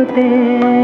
ধুতে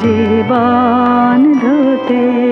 জীবন ধুতে